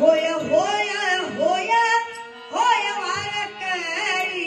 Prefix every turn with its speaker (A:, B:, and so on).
A: होय होय होय होय वारकरी